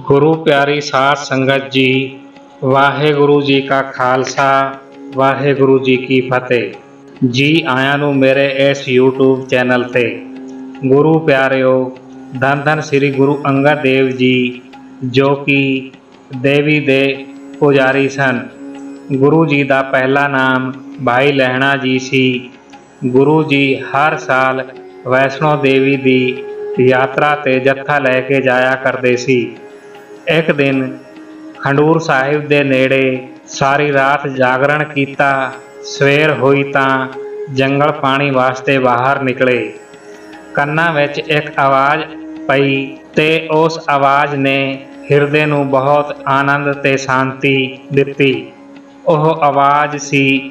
ਗੁਰੂ ਪਿਆਰੀ ਸਾਧ ਸੰਗਤ ਜੀ, ਵਾਹਿਗੁਰੂ ਜੀ ਕਾ ਖਾਲਸਾ, ਵਾਹਿਗੁਰੂ ਜੀ ਕੀ ਫਤਿਹ। ਜੀ ਆਇਆਂ ਨੂੰ ਮੇਰੇ ਇਸ YouTube ਚੈਨਲ ਤੇ। ਗੁਰੂ ਪਿਆਰਿਓ ਧੰਨ ਧੰਨ ਸ੍ਰੀ ਗੁਰੂ ਅੰਗਦ ਦੇਵ ਜੀ, ਜੋ ਕਿ ਦੇਵੀ ਦੇ ਪੁਜਾਰੀ ਸਨ। ਗੁਰੂ ਜੀ ਦਾ ਪਹਿਲਾ ਨਾਮ ਭਾਈ ਲਹਿਣਾ ਜੀ ਸੀ। ਗੁਰੂ ਜੀ ਹਰ ਸਾਲ ਵੈਸ਼ਨੋ ਦੇਵੀ ਦੀ ਯਾਤਰਾ ਤੇ ਜੱਥਾ ਲੈ ਕੇ ਜਾਇਆ ਕਰਦੇ ਸੀ। ਇੱਕ ਦਿਨ ਖੰਡੂਰ ਸਾਹਿਬ ਦੇ ਨੇੜੇ ਸਾਰੀ ਰਾਤ ਜਾਗਰਣ ਕੀਤਾ, ਸਵੇਰ ਹੋਈ ਤਾਂ ਜੰਗਲ ਪਾਣੀ ਵਾਸਤੇ ਬਾਹਰ ਨਿਕਲੇ। ਕੰਨਾਂ ਵਿੱਚ ਇੱਕ ਆਵਾਜ਼ ਪਈ ਤੇ ਉਸ ਆਵਾਜ਼ ਨੇ ਹਿਰਦੇ ਨੂੰ ਬਹੁਤ ਆਨੰਦ ਤੇ ਸ਼ਾਂਤੀ ਦਿੱਤੀ। ਉਹ ਆਵਾਜ਼ ਸੀ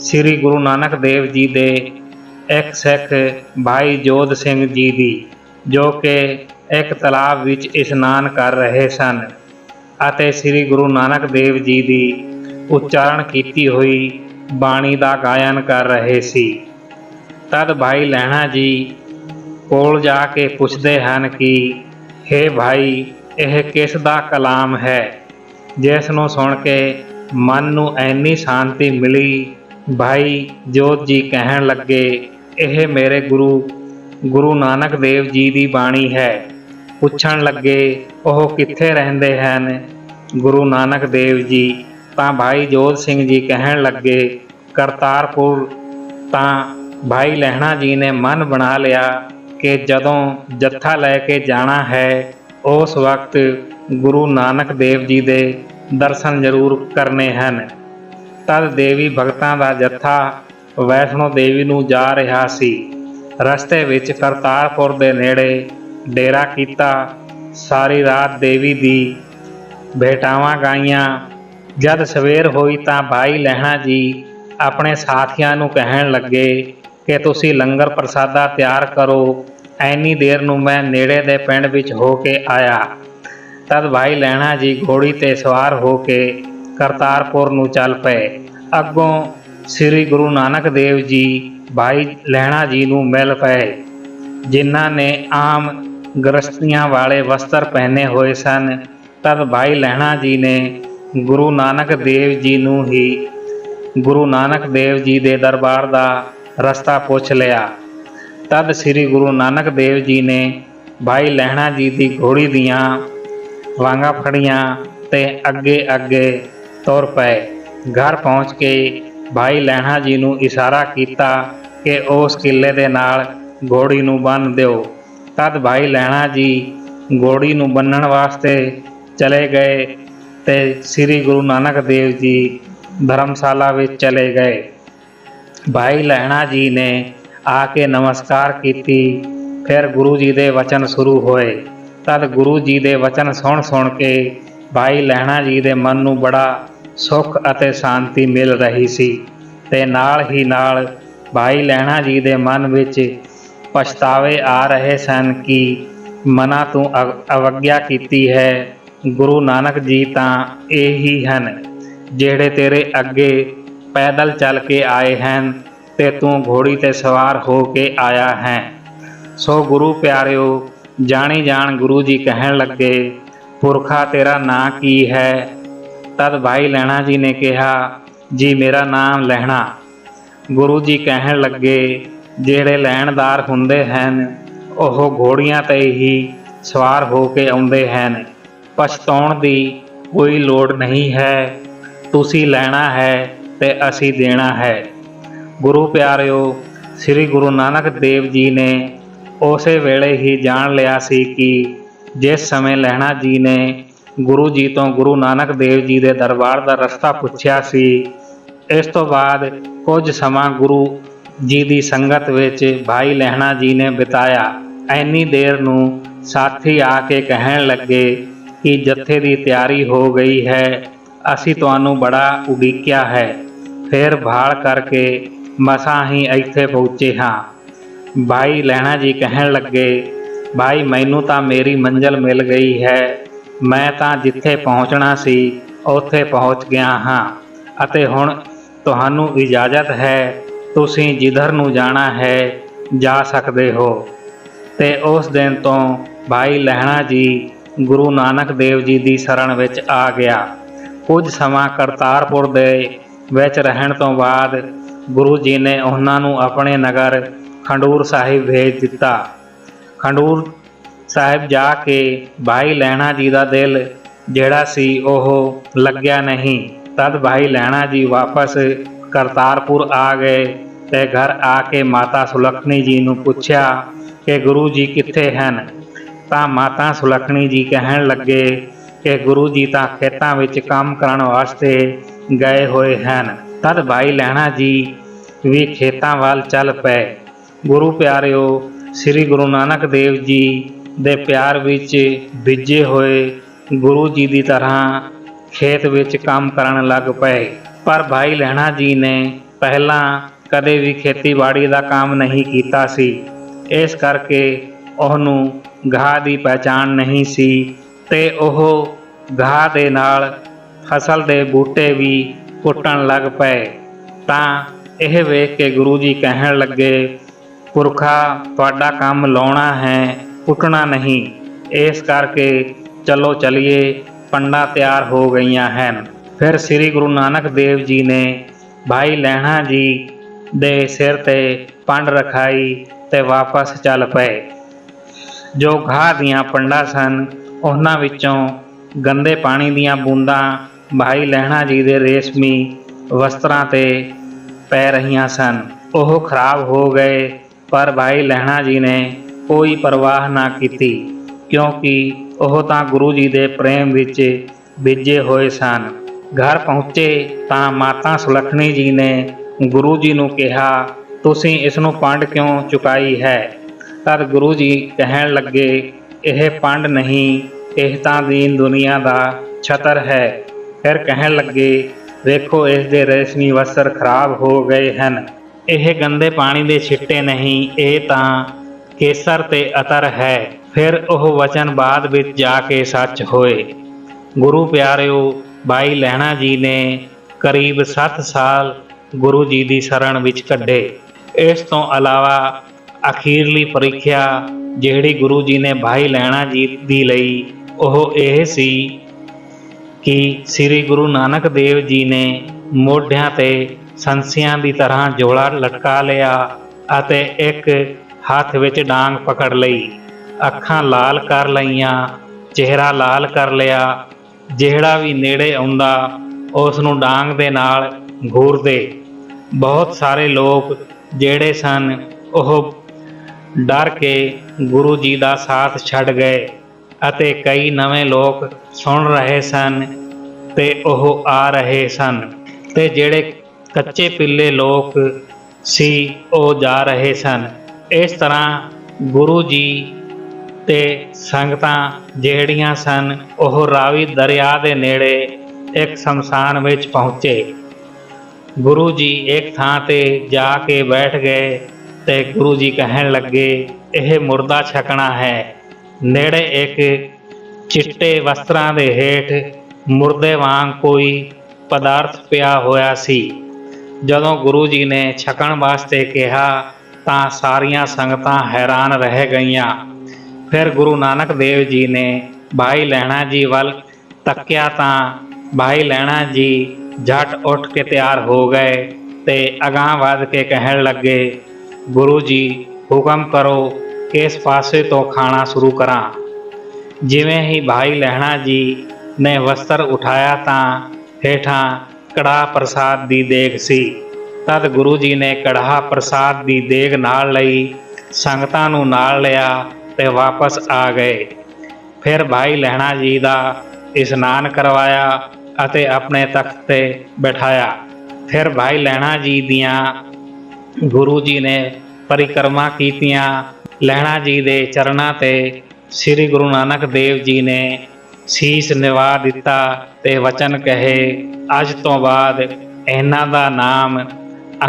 ਸ੍ਰੀ ਗੁਰੂ ਨਾਨਕ ਦੇਵ ਜੀ ਦੇ ਇੱਕ ਸਿੱਖ ਭਾਈ ਜੋਧ ਸਿੰਘ ਜੀ ਦੀ, ਜੋ ਕਿ ਇੱਕ ਤਲਾਬ ਵਿੱਚ ਇਸ਼ਨਾਨ ਕਰ ਰਹੇ ਸਨ ਅਤੇ ਸ੍ਰੀ ਗੁਰੂ ਨਾਨਕ ਦੇਵ ਜੀ ਦੀ ਉਚਾਰਨ ਕੀਤੀ ਹੋਈ ਬਾਣੀ ਦਾ ਗਾਇਨ ਕਰ ਰਹੇ ਸੀ। ਤਦ ਭਾਈ ਲਹਿਣਾ ਜੀ ਕੋਲ ਜਾ ਕੇ ਪੁੱਛਦੇ ਹਨ ਕਿ हे ਭਾਈ, ਇਹ ਕਿਸ ਦਾ ਕਲਾਮ ਹੈ? ਜਿਸ ਨੂੰ ਸੁਣ ਕੇ ਮਨ ਨੂੰ ਐਨੀ ਸ਼ਾਂਤੀ ਮਿਲੀ, ਭਾਈ, ਜੋਤ ਜੀ ਕਹਿਣ ਲੱਗੇ, ਇਹ ਮੇਰੇ ਗੁਰੂ ਗੁਰੂ ਨਾਨਕ ਦੇਵ ਜੀ ਦੀ ਬਾਣੀ ਹੈ। ਪੁੱਛਣ ਲੱਗੇ, ਉਹ ਕਿੱਥੇ ਰਹਿੰਦੇ ਹਨ? ਗੁਰੂ ਨਾਨਕ ਦੇਵ ਜੀ ਤਾਂ ਭਾਈ ਜੋਤ ਸਿੰਘ ਜੀ ਕਹਿਣ ਲੱਗੇ, ਕਰਤਾਰਪੁਰ। ਤਾਂ ਭਾਈ ਲਹਿਣਾ ਜੀ ਨੇ ਮਨ ਬਣਾ ਲਿਆ ਕਿ ਜਦੋਂ ਜੱਥਾ ਲੈ ਕੇ ਜਾਣਾ ਹੈ, ਉਸ ਵਕਤ ਗੁਰੂ ਨਾਨਕ ਦੇਵ ਜੀ ਦੇ ਦਰਸ਼ਨ ਜ਼ਰੂਰ ਕਰਨੇ ਹਨ। ਤਦ ਦੇਵੀ ਭਗਤਾਂ ਦਾ ਜੱਥਾ ਵੈਸ਼ਨੋ ਦੇਵੀ ਨੂੰ ਜਾ ਰਿਹਾ ਸੀ। ਰਸਤੇ ਵਿੱਚ ਕਰਤਾਰਪੁਰ ਦੇ ਨੇੜੇ ਡੇਰਾ ਕੀਤਾ, ਸਾਰੀ ਰਾਤ ਦੇਵੀ ਦੀ ਭੇਟਾਵਾਂ ਗਾਈਆਂ। ਜਦ ਸਵੇਰ ਹੋਈ ਤਾਂ ਭਾਈ ਲਹਿਣਾ ਜੀ ਆਪਣੇ ਸਾਥੀਆਂ ਨੂੰ ਕਹਿਣ ਲੱਗੇ ਕਿ ਤੁਸੀਂ ਲੰਗਰ ਪ੍ਰਸਾਦਾ ਤਿਆਰ ਕਰੋ। ਐਨੀ ਦੇਰ ਨੂੰ ਮੈਂ ਨੇੜੇ ਦੇ ਪਿੰਡ ਵਿੱਚ ਹੋ ਕੇ ਆਇਆ। ਤਦ ਭਾਈ ਲਹਿਣਾ ਜੀ ਘੋੜੀ ਤੇ ਸਵਾਰ ਹੋ ਕੇ ਕਰਤਾਰਪੁਰ ਨੂੰ ਚੱਲ ਪਏ। ਅੱਗੋਂ ਸ੍ਰੀ ਗੁਰੂ ਨਾਨਕ ਦੇਵ ਜੀ ਭਾਈ ਲਹਿਣਾ ਜੀ ਨੂੰ ਮਿਲ ਪਏ, ਜਿਨ੍ਹਾਂ ਨੇ ਆਮ ਗ੍ਰਸਤੀਆਂ ਵਾਲੇ ਵਸਤਰ ਪਹਿਨੇ ਹੋਏ ਸਨ। ਤਦ ਭਾਈ ਲਹਿਣਾ ਜੀ ਨੇ ਗੁਰੂ ਨਾਨਕ ਦੇਵ ਜੀ ਨੂੰ ਹੀ ਗੁਰੂ ਨਾਨਕ ਦੇਵ ਜੀ ਦੇ ਦਰਬਾਰ ਦਾ ਰਸਤਾ ਪੁੱਛ ਲਿਆ। ਤਦ ਸ੍ਰੀ ਗੁਰੂ ਨਾਨਕ ਦੇਵ ਜੀ ਨੇ ਭਾਈ ਲਹਿਣਾ ਜੀ ਦੀ ਘੋੜੀ ਦੀਆਂ ਵਾਂਗਾ ਫੜੀਆਂ ਤੇ ਅੱਗੇ ਅੱਗੇ ਤੁਰ ਪਏ। ਘਰ ਪਹੁੰਚ ਕੇ ਭਾਈ ਲਹਿਣਾ ਜੀ ਨੂੰ ਇਸ਼ਾਰਾ ਕੀਤਾ ਕਿ ਉਸ ਕਿਲੇ ਦੇ ਨਾਲ ਘੋੜੀ ਨੂੰ ਬੰਨ੍ਹ ਦਿਓ। ਤਦ ਭਾਈ ਲਹਿਣਾ ਜੀ ਗੋੜੀ ਨੂੰ ਬੰਨਣ ਵਾਸਤੇ ਚਲੇ ਗਏ ਤੇ ਸ੍ਰੀ ਗੁਰੂ ਨਾਨਕ ਦੇਵ ਜੀ ਧਰਮਸ਼ਾਲਾ ਵਿੱਚ ਚਲੇ ਗਏ। ਭਾਈ ਲਹਿਣਾ ਜੀ ਨੇ ਆ ਕੇ ਨਮਸਕਾਰ ਕੀਤੀ, ਫਿਰ ਗੁਰੂ ਜੀ ਦੇ ਵਚਨ ਸ਼ੁਰੂ ਹੋਏ। ਤਦ ਗੁਰੂ ਜੀ ਦੇ ਵਚਨ ਸੁਣ ਸੁਣ ਕੇ ਭਾਈ ਲਹਿਣਾ ਜੀ ਦੇ ਮਨ ਨੂੰ ਬੜਾ ਸੁੱਖ ਅਤੇ ਸ਼ਾਂਤੀ ਮਿਲ ਰਹੀ ਸੀ ਤੇ ਨਾਲ ਹੀ ਨਾਲ ਭਾਈ ਲਹਿਣਾ ਜੀ ਦੇ ਮਨ ਵਿੱਚ ਪਛਤਾਵੇ ਆ ਰਹੇ ਸਨ ਕਿ ਮਨਾ ਤੂੰ ਅਵਗਿਆ ਕੀਤੀ ਹੈ। ਗੁਰੂ ਨਾਨਕ ਜੀ ਤਾਂ ਇਹ ਹੀ ਹਨ, ਜਿਹੜੇ ਤੇਰੇ ਅੱਗੇ ਪੈਦਲ ਚੱਲ ਕੇ ਆਏ ਹਨ ਤੇ ਤੂੰ ਘੋੜੀ ਤੇ ਸਵਾਰ ਹੋ ਕੇ ਆਇਆ ਹੈ। ਸੋ ਗੁਰੂ ਪਿਆਰਿਓ ਜਾਣੀ ਜਾਣ ਗੁਰੂ ਜੀ ਕਹਿਣ ਲੱਗੇ, ਪੁਰਖਾ ਤੇਰਾ ਨਾਂ ਕੀ ਹੈ? ਤਦ ਭਾਈ ਲਹਿਣਾ ਜੀ ਨੇ ਕਿਹਾ, ਜੀ ਮੇਰਾ ਨਾਮ ਲਹਿਣਾ। ਗੁਰੂ ਜੀ ਕਹਿਣ ਲੱਗੇ ਜਿਹੜੇ ਲੈਣਦਾਰ ਹੁੰਦੇ ਹਨ, ਉਹ ਘੋੜੀਆਂ ਤੇ ਹੀ ਸਵਾਰ ਹੋ ਕੇ ਆਉਂਦੇ ਹਨ। ਪਛਤਾਉਣ ਦੀ ਕੋਈ ਲੋੜ ਨਹੀਂ ਹੈ। ਤੁਸੀਂ ਲੈਣਾ ਹੈ ਤੇ ਅਸੀਂ ਦੇਣਾ ਹੈ। ਗੁਰੂ ਪਿਆਰਿਓ, ਸ੍ਰੀ ਗੁਰੂ ਨਾਨਕ ਦੇਵ ਜੀ ਨੇ ਉਸੇ ਵੇਲੇ ਹੀ ਜਾਣ ਲਿਆ ਸੀ ਕਿ ਜਿਸ ਸਮੇਂ ਲਹਿਣਾ ਜੀ ਨੇ ਗੁਰੂ ਜੀ ਤੋਂ ਗੁਰੂ ਨਾਨਕ ਦੇਵ ਜੀ ਦੇ ਦਰਬਾਰ ਦਾ ਰਸਤਾ ਪੁੱਛਿਆ ਸੀ, ਇਸ ਤੋਂ ਬਾਅਦ ਕੁਝ ਸਮਾਂ ਗੁਰੂ ਜੀ ਦੀ ਸੰਗਤ ਵਿੱਚ ਭਾਈ ਲਹਿਣਾ ਜੀ ਨੇ ਬਿਤਾਇਆ। ਐਨੀ ਦੇਰ ਨੂੰ ਸਾਥੀ ਆ ਕੇ ਕਹਿਣ ਲੱਗੇ ਕਿ ਜੱਥੇ ਦੀ ਤਿਆਰੀ ਹੋ ਗਈ ਹੈ, ਅਸੀਂ ਤੁਹਾਨੂੰ ਬੜਾ ਉਡੀਕਿਆ ਹੈ। ਫਿਰ ਭਾਲ ਕਰਕੇ ਮਸਾਂ ਹੀ ਇੱਥੇ ਪਹੁੰਚੇ ਹਾਂ। ਭਾਈ ਲਹਿਣਾ ਜੀ ਕਹਿਣ ਲੱਗੇ, ਭਾਈ, ਮੈਨੂੰ ਤਾਂ ਮੇਰੀ ਮੰਜ਼ਲ ਮਿਲ ਗਈ ਹੈ। ਮੈਂ ਤਾਂ ਜਿੱਥੇ ਪਹੁੰਚਣਾ ਸੀ, ਉੱਥੇ ਪਹੁੰਚ ਗਿਆ ਹਾਂ। ਅਤੇ ਹੁਣ ਤੁਹਾਨੂੰ ਇਜਾਜ਼ਤ ਹੈ ਤੁਸੀਂ ਜਿੱਧਰ ਨੂੰ ਜਾਣਾ ਹੈ, ਜਾ ਸਕਦੇ ਹੋ। ਤੇ ਉਸ ਦਿਨ ਤੋਂ ਭਾਈ ਲਹਿਣਾ ਜੀ ਗੁਰੂ ਨਾਨਕ ਦੇਵ ਜੀ ਦੀ ਸ਼ਰਨ ਵਿੱਚ ਆ ਗਿਆ। ਕੁਝ ਸਮਾਂ ਕਰਤਾਰਪੁਰ ਦੇ ਵਿੱਚ ਰਹਿਣ ਤੋਂ ਬਾਅਦ ਗੁਰੂ ਜੀ ਨੇ ਉਹਨਾਂ ਨੂੰ ਆਪਣੇ ਨਗਰ ਖੰਡੂਰ ਸਾਹਿਬ ਭੇਜ ਦਿੱਤਾ। ਖੰਡੂਰ ਸਾਹਿਬ ਜਾ ਕੇ ਭਾਈ ਲਹਿਣਾ ਜੀ ਦਾ ਦਿਲ ਜਿਹੜਾ ਸੀ ਉਹ ਲੱਗਿਆ ਨਹੀਂ। ਤਦ ਭਾਈ ਲਹਿਣਾ ਜੀ ਵਾਪਸ ਕਰਤਾਰਪੁਰ ਆ ਗਏ। ਤੇ ਘਰ ਆ ਕੇ ਮਾਤਾ ਸੁਲੱਖਣੀ ਜੀ ਨੂੰ ਪੁੱਛਿਆ ਕਿ ਗੁਰੂ ਜੀ ਕਿੱਥੇ ਹਨ? ਤਾਂ ਮਾਤਾ ਸੁਲੱਖਣੀ ਜੀ ਕਹਿਣ ਲੱਗੇ ਕਿ ਗੁਰੂ ਜੀ ਤਾਂ ਖੇਤਾਂ ਵਿੱਚ ਕੰਮ ਕਰਨ ਵਾਸਤੇ ਗਏ ਹੋਏ ਹਨ। ਤਦ ਭਾਈ ਲਹਿਣਾ ਜੀ ਵੀ ਖੇਤਾਂ ਵੱਲ ਚੱਲ ਪਏ। ਗੁਰੂ ਪਿਆਰਿਓ, ਸ੍ਰੀ ਗੁਰੂ ਨਾਨਕ ਦੇਵ ਜੀ ਦੇ ਪਿਆਰ ਵਿੱਚ ਵਿਜੇ ਹੋਏ ਗੁਰੂ ਜੀ ਦੀ ਤਰ੍ਹਾਂ ਖੇਤ ਵਿੱਚ ਕੰਮ ਕਰਨ ਲੱਗ ਪਏ। ਪਰ ਭਾਈ ਲਹਿਣਾ ਜੀ ਨੇ ਪਹਿਲਾਂ ਕਦੇ ਵੀ ਖੇਤੀਬਾੜੀ ਦਾ ਕੰਮ ਨਹੀਂ ਕੀਤਾ ਸੀ। ਇਸ ਕਰਕੇ ਉਹਨੂੰ ਘਾਹ ਦੀ ਪਛਾਣ ਨਹੀਂ ਸੀ ਤੇ ਉਹ ਘਾਹ ਦੇ ਨਾਲ ਫਸਲ ਦੇ ਬੂਟੇ ਵੀ ਪੁੱਟਣ ਲੱਗ ਪਏ। ਤਾਂ ਇਹ ਵੇਖ ਕੇ ਗੁਰੂ ਜੀ ਕਹਿਣ ਲੱਗੇ, ਪੁਰਖਾ, ਤੁਹਾਡਾ ਕੰਮ ਲਾਉਣਾ ਹੈ ਪੁੱਟਣਾ ਨਹੀਂ। ਇਸ ਕਰਕੇ ਚਲੋ ਚਲਿਏ, ਪੰਡਾ ਤਿਆਰ ਹੋ ਗਈਆਂ ਹਨ। ਫਿਰ ਸ੍ਰੀ ਗੁਰੂ ਨਾਨਕ ਦੇਵ ਜੀ ਨੇ, ਭਾਈ ਲਹਿਣਾ ਜੀ ਦੇ ਸਿਰ ਤੇ ਪੰਡ ਰਖਾਈ ਤੇ ਵਾਪਸ ਚੱਲ ਪਏ। ਜੋ ਘਾਹ ਦੀਆਂ ਪੰਡਾਂ ਸਨ, ਉਹਨਾਂ ਵਿੱਚੋਂ ਗੰਦੇ ਪਾਣੀ ਦੀਆਂ ਬੂੰਦਾਂ ਭਾਈ ਲਹਿਣਾ ਜੀ ਦੇ ਰੇਸ਼ਮੀ ਵਸਤਰਾਂ ਤੇ ਪੈ ਰਹੀਆਂ ਸਨ। ਉਹ ਖਰਾਬ ਹੋ ਗਏ, ਪਰ ਭਾਈ ਲਹਿਣਾ ਜੀ ਨੇ ਕੋਈ ਪਰਵਾਹ ਨਾ ਕੀਤੀ, ਕਿਉਂਕਿ ਉਹ ਤਾਂ ਗੁਰੂ ਜੀ ਦੇ ਪ੍ਰੇਮ ਵਿੱਚ ਵਿਜੇ ਹੋਏ ਸਨ। ਘਰ ਪਹੁੰਚੇ ਤਾਂ ਮਾਤਾ ਸੁਲੱਖਣੀ ਜੀ ਨੇ ਗੁਰੂ ਜੀ ਨੂੰ ਕਿਹਾ, ਤੁਸੀਂ ਇਸ ਨੂੰ ਪੰਡ ਕਿਉਂ ਚੁਕਾਈ ਹੈ? ਤਦ ਗੁਰੂ ਜੀ ਕਹਿਣ ਲੱਗੇ, ਇਹ ਪੰਡ ਨਹੀਂ, ਇਹ ਤਾਂ ਦੀਨ ਦੁਨੀਆ ਦਾ ਛਤਰ ਹੈ। ਫਿਰ ਕਹਿਣ ਲੱਗੇ, ਵੇਖੋ, ਇਸ ਦੇ ਰੇਸ਼ਮੀ ਵਸਰ ਖਰਾਬ ਹੋ ਗਏ ਹਨ। ਇਹ ਗੰਦੇ ਪਾਣੀ ਦੇ ਛਿੱਟੇ ਨਹੀਂ, ਇਹ ਤਾਂ ਕੇਸਰ ਤੇ ਅਤਰ ਹੈ। ਫਿਰ ਉਹ ਵਚਨ ਬਾਅਦ ਵਿੱਚ ਜਾ ਕੇ ਸੱਚ ਹੋਏ। ਗੁਰੂ ਪਿਆਰਿਓ, ਬਾਈ ਲਹਿਣਾ ਜੀ ਨੇ ਕਰੀਬ 7 ਸਾਲ ਗੁਰੂ ਜੀ ਦੀ ਸ਼ਰਨ ਵਿੱਚ ਕੱਢੇ। ਇਸ ਤੋਂ ਇਲਾਵਾ ਅਖੀਰਲੀ ਪ੍ਰੀਖਿਆ ਜਿਹੜੀ ਗੁਰੂ ਜੀ ਨੇ ਭਾਈ ਲਹਿਣਾ ਜੀ ਦੀ ਲਈ, ਉਹ ਇਹ ਸੀ ਕਿ ਸ੍ਰੀ ਗੁਰੂ ਨਾਨਕ ਦੇਵ ਜੀ ਨੇ ਮੋਢਿਆਂ ਤੇ ਸੰਸਿਆਂ ਦੀ ਤਰ੍ਹਾਂ ਜੋੜਾ ਲਟਕਾ ਲਿਆ ਅਤੇ ਇੱਕ ਹੱਥ ਵਿੱਚ ਡਾਂਗ ਪਕੜ ਲਈ। ਅੱਖਾਂ ਲਾਲ ਕਰ ਲਈਆਂ, ਚਿਹਰਾ ਲਾਲ ਕਰ ਲਿਆ। ਜਿਹੜਾ ਵੀ ਨੇੜੇ ਆਉਂਦਾ, ਉਸ ਨੂੰ ਡਾਂਗ ਦੇ ਨਾਲ ਘੂਰਦੇ ਬਹੁਤ ਸਾਰੇ ਲੋਕ ਜਿਹੜੇ ਸਨ, ਉਹ ਡਰ ਕੇ ਗੁਰੂ ਜੀ ਦਾ ਸਾਥ ਛੱਡ ਗਏ ਅਤੇ ਕਈ ਨਵੇਂ ਲੋਕ ਸੁਣ ਰਹੇ ਸਨ ਤੇ ਉਹ ਆ ਰਹੇ ਸਨ ਤੇ ਜਿਹੜੇ ਕੱਚੇ ਪਿੱਲੇ ਲੋਕ ਸੀ, ਉਹ ਜਾ ਰਹੇ ਸਨ। ਇਸ ਤਰ੍ਹਾਂ ਗੁਰੂ ਜੀ ਤੇ ਸੰਗਤਾਂ ਜਿਹੜੀਆਂ ਸਨ, ਉਹ ਰਾਵੀ ਦਰਿਆ ਦੇ ਨੇੜੇ ਇੱਕ ਸ਼ਮਸ਼ਾਨ ਵਿੱਚ ਪਹੁੰਚੇ। ਗੁਰੂ ਜੀ ਇੱਕ ਥਾਂ ਤੇ ਜਾ ਕੇ ਬੈਠ ਗਏ ਤੇ ਗੁਰੂ ਜੀ ਕਹਿਣ ਲੱਗੇ, ਇਹ ਮੁਰਦਾ ਛਕਣਾ ਹੈ। ਨੇੜੇ ਇੱਕ ਚਿੱਟੇ ਵਸਤਰਾਂ ਦੇ ਹੇਠ ਮੁਰਦੇ ਵਾਂਗ ਕੋਈ ਪਦਾਰਥ ਪਿਆ ਹੋਇਆ ਸੀ। ਜਦੋਂ ਗੁਰੂ ਜੀ ਨੇ ਛਕਣ ਵਾਸਤੇ ਕਿਹਾ, ਤਾਂ ਸਾਰੀਆਂ ਸੰਗਤਾਂ ਹੈਰਾਨ ਰਹਿ ਗਈਆਂ। ਫਿਰ ਗੁਰੂ ਨਾਨਕ ਦੇਵ ਜੀ ਨੇ, ਭਾਈ ਲਹਿਣਾ ਜੀ ਵੱਲ ਤੱਕਿਆ ਤਾਂ, ਭਾਈ ਲਹਿਣਾ ਜੀ ਝਟ ਉੱਠ ਕੇ ਤਿਆਰ ਹੋ ਗਏ ਤੇ ਅਗਾਂਹ ਵੱਧ ਕੇ ਕਹਿਣ ਲੱਗੇ, ਗੁਰੂ ਜੀ, ਹੁਕਮ ਕਰੋ ਕਿਸ ਪਾਸੇ ਤੋਂ ਖਾਣਾ ਸ਼ੁਰੂ ਕਰਾਂ। ਜਿਵੇਂ ਹੀ ਭਾਈ ਲਹਿਣਾ ਜੀ ਨੇ ਵਸਤਰ ਉਠਾਇਆ ਤਾਂ ਹੇਠਾਂ ਕੜਾਹ ਪ੍ਰਸਾਦ ਦੀ ਦੇਗ ਸੀ। ਤਦ ਗੁਰੂ ਜੀ ਨੇ ਕੜਾਹ ਪ੍ਰਸਾਦ ਦੀ ਦੇਗ ਨਾਲ ਲਈ, ਸੰਗਤਾਂ ਨੂੰ ਨਾਲ ਲਿਆ ਤੇ ਵਾਪਸ ਆ ਗਏ। ਫਿਰ ਭਾਈ ਲਹਿਣਾ ਜੀ ਦਾ ਇਸ਼ਨਾਨ ਕਰਵਾਇਆ ਅਤੇ ਆਪਣੇ ਤਖਤ ਤੇ ਬਿਠਾਇਆ। ਫਿਰ ਭਾਈ ਲਹਿਣਾ ਜੀ ਦੀਆਂ ਗੁਰੂ ਜੀ ਨੇ ਪਰਿਕਰਮਾ ਕੀਤੀਆਂ। ਲਹਿਣਾ ਜੀ ਦੇ ਚਰਨਾਂ ਤੇ ਸ੍ਰੀ ਗੁਰੂ ਨਾਨਕ ਦੇਵ ਜੀ ਨੇ ਸੀਸ ਨਿਵਾ ਦਿੱਤਾ ਤੇ ਵਚਨ ਕਹੇ, ਅੱਜ ਤੋਂ ਬਾਅਦ ਇਹਨਾਂ ਦਾ ਨਾਮ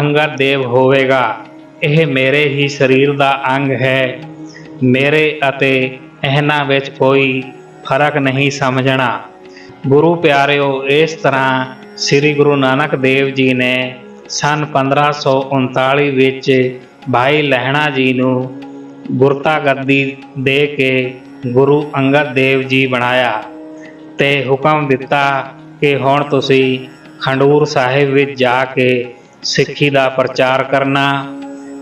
ਅੰਗਦ ਦੇਵ ਹੋਵੇਗਾ। ਇਹ ਮੇਰੇ ਹੀ ਸਰੀਰ ਦਾ ਅੰਗ ਹੈ। ਮੇਰੇ ਅਤੇ ਇਹਨਾਂ ਵਿੱਚ ਕੋਈ ਫ਼ਰਕ ਨਹੀਂ ਸਮਝਣਾ। ਗੁਰੂ ਪਿਆਰਿਓ, ਇਸ ਤਰ੍ਹਾਂ ਸ੍ਰੀ ਗੁਰੂ ਨਾਨਕ ਦੇਵ ਜੀ ਨੇ ਸਨ 1539 ਵਿੱਚ ਭਾਈ ਲਹਿਣਾ ਜੀ ਨੂੰ ਗੁਰਤਾ ਗੱਦੀ ਦੇ ਕੇ ਗੁਰੂ ਅੰਗਦ ਦੇਵ ਜੀ ਬਣਾਇਆ ਤੇ ਹੁਕਮ ਦਿੱਤਾ ਕਿ ਹੁਣ ਤੁਸੀਂ ਖੰਡੂਰ ਸਾਹਿਬ ਵਿੱਚ ਜਾ ਕੇ ਸਿੱਖੀ ਦਾ ਪ੍ਰਚਾਰ ਕਰਨਾ।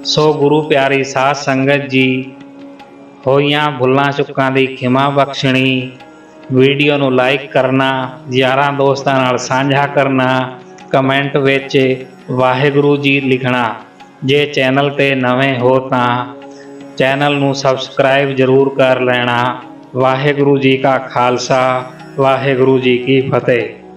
ਸੋ ਗੁਰੂ ਪਿਆਰੀ ਸਾਧ ਸੰਗਤ ਜੀ ਹੋਈਆਂ ਭੁੱਲਾਂ ਚੁੱਕਾਂ ਦੀ ਖਿਮਾ ਬਖਸ਼ਣੀ ਵੀਡੀਓ ਨੂੰ ਲਾਈਕ ਕਰਨਾ, ਯਾਰਾਂ ਦੋਸਤਾਂ ਨਾਲ ਸਾਂਝਾ ਕਰਨਾ, ਕਮੈਂਟ ਵਿੱਚ ਵਾਹਿਗੁਰੂ ਜੀ ਲਿਖਣਾ। ਜੇ ਚੈਨਲ ਤੇ ਨਵੇਂ ਹੋ ਤਾਂ ਚੈਨਲ ਨੂੰ ਸਬਸਕ੍ਰਾਈਬ ਜ਼ਰੂਰ ਕਰ ਲੈਣਾ। ਵਾਹਿਗੁਰੂ ਜੀ ਕਾ ਖਾਲਸਾ, ਵਾਹਿਗੁਰੂ ਜੀ ਕੀ ਫਤਿਹ।